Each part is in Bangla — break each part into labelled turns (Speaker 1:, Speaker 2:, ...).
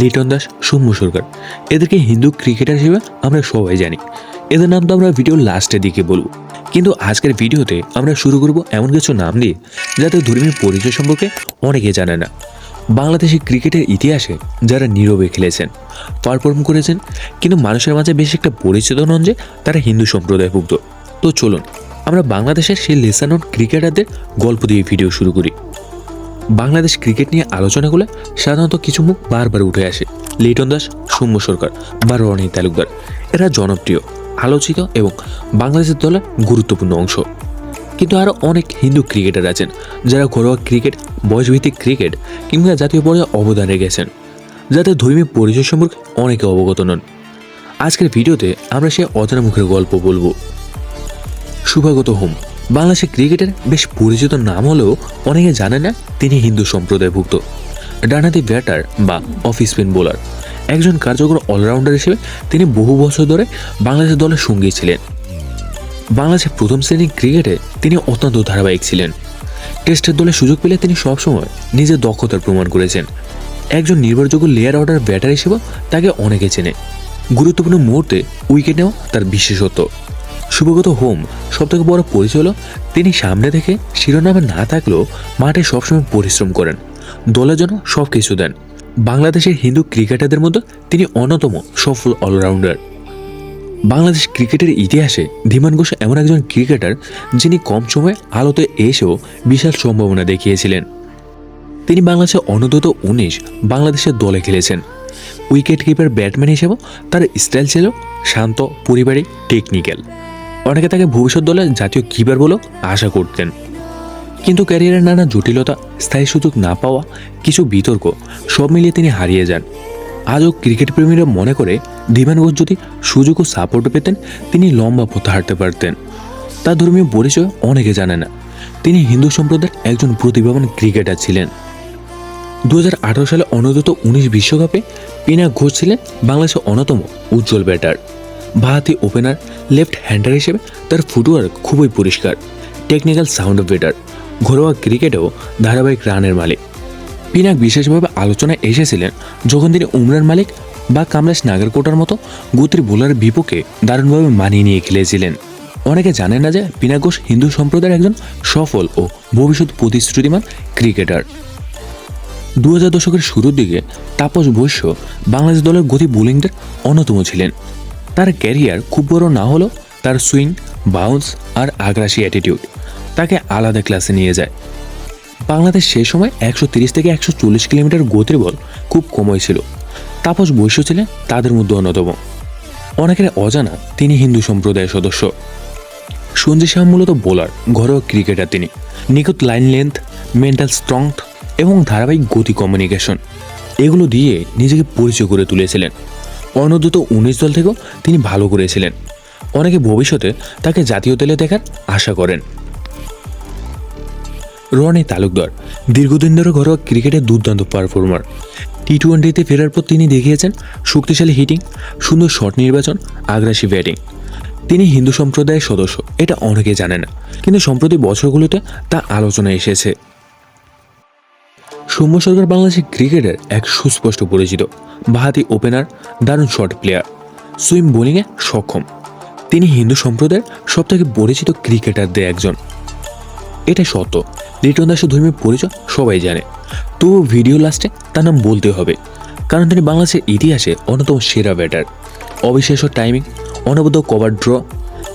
Speaker 1: লিটন দাস, সৌম্য সরকার। এদেরকে হিন্দু ক্রিকেটার হিসেবে আমরা সবাই জানি। এদের নাম তো আমরা ভিডিওর লাস্টের দিকে বলব। কিন্তু আজকের ভিডিওতে আমরা শুরু করব এমন কিছু নাম দিয়ে, যাতে ধর্মীয় পরিচয় সম্পর্কে অনেকে জানে না। বাংলাদেশি ক্রিকেটের ইতিহাসে যারা নীরবে খেলেছেন পারফর্ম করেছেন, কিন্তু মানুষের মাঝে বেশ একটা পরিচিত নন যে, তারা হিন্দু সম্প্রদায়ভুক্ত। তো চলুন, আমরা বাংলাদেশের সেই লেসানন ক্রিকেটারদের গল্প দিয়ে ভিডিও শুরু করি। বাংলাদেশ ক্রিকেট নিয়ে আলোচনা করলে সাধারণত কিছু মুখ বারবার উঠে আসে। লিটন দাস, সৌম্য সরকার বা রনি তালুকদার। এরা জনপ্রিয়, আলোচিত এবং বাংলাদেশের দলের গুরুত্বপূর্ণ অংশ। কিন্তু আরও অনেক হিন্দু ক্রিকেটার আছেন, যারা ঘরোয়া ক্রিকেট, বয়সভিত্তিক ক্রিকেট কিংবা জাতীয় পর্যায়ে অবদান রেখেছেন যাদের ধর্মীয় পরিচয় সম্পর্কে অনেকে অবগত নন। আজকের ভিডিওতে আমরা সে অজানা মুখের গল্প বলব। শুভাগত হোম। বাংলাদেশের ক্রিকেটের বেশ পরিচিত নাম হলেও অনেকে জানে না তিনি হিন্দু সম্প্রদায়ভুক্ত। ডানহাতি ব্যাটার বা অফ স্পিন বোলার। একজন কার্যকর অলরাউন্ডার হিসেবে তিনি বহু বছর ধরে বাংলাদেশ দলের সঙ্গী ছিলেন। বাংলাদেশের প্রথম শ্রেণির ক্রিকেটে তিনি অত্যন্ত ধারাবাহিক ছিলেন। টেস্টের দলে সুযোগ পেলে তিনি সবসময় নিজের দক্ষতার প্রমাণ করেছেন। একজন নির্ভরযোগ্য লেয়ার অর্ডার ব্যাটার হিসেবে তাকে অনেকে চেনে। গুরুত্বপূর্ণ মুহূর্তে উইকেট নেওয়া তার বিশেষত্ব। শুভগত হোম সব থেকে বড় পরিচয় হলো, তিনি সামনে থেকে শিরোনামে না থাকলেও মাঠে সবসময় পরিশ্রম করেন, দলের জন্য সব কিছু দেন। বাংলাদেশের হিন্দু ক্রিকেটারদের মধ্যে তিনি অন্যতম সফল অলরাউন্ডার। বাংলাদেশ ক্রিকেটের ইতিহাসে ধীমান ঘোষ এমন একজন ক্রিকেটার যিনি কম সময়ে আলোতে এসেও বিশাল সম্ভাবনা দেখিয়েছিলেন। তিনি বাংলাদেশের অনূর্ধ্ব উনিশ বাংলাদেশের দলে খেলেছেন। উইকেট কিপার ব্যাটম্যান হিসেবেও তার স্টাইল ছিল শান্ত, পরিবারিক, টেকনিক্যাল। অনেকে তাকে ভবিষ্যৎ দলের জাতীয় কিপার বলেও আশা করতেন। কিন্তু ক্যারিয়ারের নানা জটিলতা, স্থায়ী সুযোগ না পাওয়া, কিছু বিতর্ক, সব মিলিয়ে তিনি হারিয়ে যান। আজও ক্রিকেট প্রেমীরা মনে করে ধীমান ঘোষ যদি সুযোগ ও সাপোর্ট পেতেন, তিনি লম্বা পথে হাঁটতে পারতেন। তার ধর্মীয় পরিচয় অনেকে জানে না। তিনি হিন্দু সম্প্রদায়ের একজন প্রতিভাবান ক্রিকেটার ছিলেন। দুহাজার আঠেরো সালে অনূর্ধ্ব উনিশ বিশ্বকাপে পিনা ঘোষ ছিলেন বাংলাদেশের অন্যতম উজ্জ্বল ব্যাটার। বাহাতি ওপেনার লেফট হ্যান্ডার হিসেবে তার ফুটওয়ার্ক খুবই পরিষ্কার। টেকনিক্যাল সাউন্ড বেটার ঘরোয়া ক্রিকেটেও ধারাবাহিক রানের মালিক। পিনাক বিশেষভাবে আলোচনায় এসেছিলেন যখন তিনি উমরান মালিক বা কামরাজ নাগারকোটার মতো গুত্রি বোলারের বিপক্ষে দারুণভাবে মানিয়ে নিয়ে খেলেছিলেন। অনেকে জানেন না যে পিনাক ঘোষ হিন্দু সম্প্রদায়ের একজন সফল ও ভবিষ্যৎ প্রতিশ্রুতিমান ক্রিকেটার। দু হাজার দশকের শুরুর দিকে তাপস বৈশ্য বাংলাদেশ দলের গতি বোলিংদের অন্যতম ছিলেন। তার ক্যারিয়ার খুব বড় না হলেও তার সুইং, বাউন্স আর আগ্রাসী অ্যাটিটিউড তাকে আলাদা ক্লাসে নিয়ে যায়। বাংলাদেশ সে সময় একশো তিরিশ থেকে একশো চল্লিশ কিলোমিটার গতির বল খুব কমই ছিল। তাপস বৈশ্য ছিলেন তাদের মধ্যে অন্যতম। অনেকের অজানা তিনি হিন্দু সম্প্রদায়ের সদস্য। সঞ্জয় শাহ মূলত বোলার ঘরোয়া ক্রিকেটার তিনি। নিখুঁত লাইন লেন্থ মেন্টাল স্ট্রং এবং ধারাবাহিক গতি কমিউনিকেশন এগুলো দিয়ে নিজেকে পরিচয় করে তুলেছিলেন। অনূর্ধ্ব উনিশ দল থেকেও তিনি ভালো করেছিলেন অনেকে ভবিষ্যতে তাকে জাতীয় দলে দেখার আশা করেন। রনি তালুকদার, দীর্ঘদিন ধরে ঘরোয়া ক্রিকেটে দুর্দান্ত পারফর্মার। টি টোয়েন্টিতে ফেরার পর তিনি দেখিয়েছেন শক্তিশালী হিটিং, সুন্দর শট নির্বাচন, আগ্রাসী ব্যাটিং। তিনি হিন্দু সম্প্রদায়ের সদস্য, এটা অনেকে জানে না। কিন্তু সম্প্রতি বছরগুলোতে তা আলোচনায় এসেছে। সৌম্য সরকার বাংলাদেশের ক্রিকেটের এক সুস্পষ্ট পরিচিত। বাহাতি ওপেনার, দারুণ শট প্লেয়ার সুইম বোলিংয়ে সক্ষম। তিনি হিন্দু সম্প্রদায়ের সবথেকে পরিচিত ক্রিকেটারদের একজন। এটা সত্য, লিটন দাসের ধর্মীয় পরিচয় সবাই জানে। তবু ভিডিও লাস্টে তার নাম বলতে হবে, কারণ তিনি বাংলাদেশের ইতিহাসে অন্যতম সেরা ব্যাটার অবিশ্বাস্য টাইমিং অনবদ্য কভার ড্র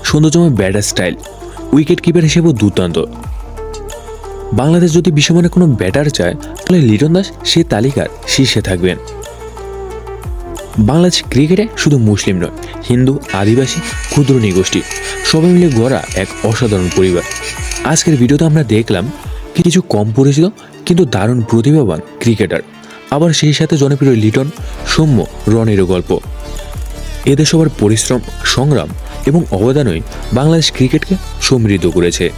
Speaker 1: সৌন্দর্যময় ব্যাটার স্টাইল উইকেট কিপার হিসেবেও দুর্দান্ত। বাংলাদেশ যদি বিশ্বমানের কোনো ব্যাটার চায়, তাহলে লিটন দাস সেই তালিকার শীর্ষে থাকবেন। বাংলাদেশ ক্রিকেটে শুধু মুসলিম নয়, হিন্দু, আদিবাসী, ক্ষুদ্র নিগোষ্ঠী, সবাই মিলে গড়া এক অসাধারণ পরিবার। আজকের ভিডিওতে আমরা দেখলাম কিছু কম পরিচিত কিন্তু দারুণ প্রতিভাবান ক্রিকেটার। আবার সেই সাথে জনপ্রিয় লিটন, সৌম্য, রনেরও গল্প। এদের সবার পরিশ্রম, সংগ্রাম এবং অবদানই বাংলাদেশ ক্রিকেটকে সমৃদ্ধ করেছে।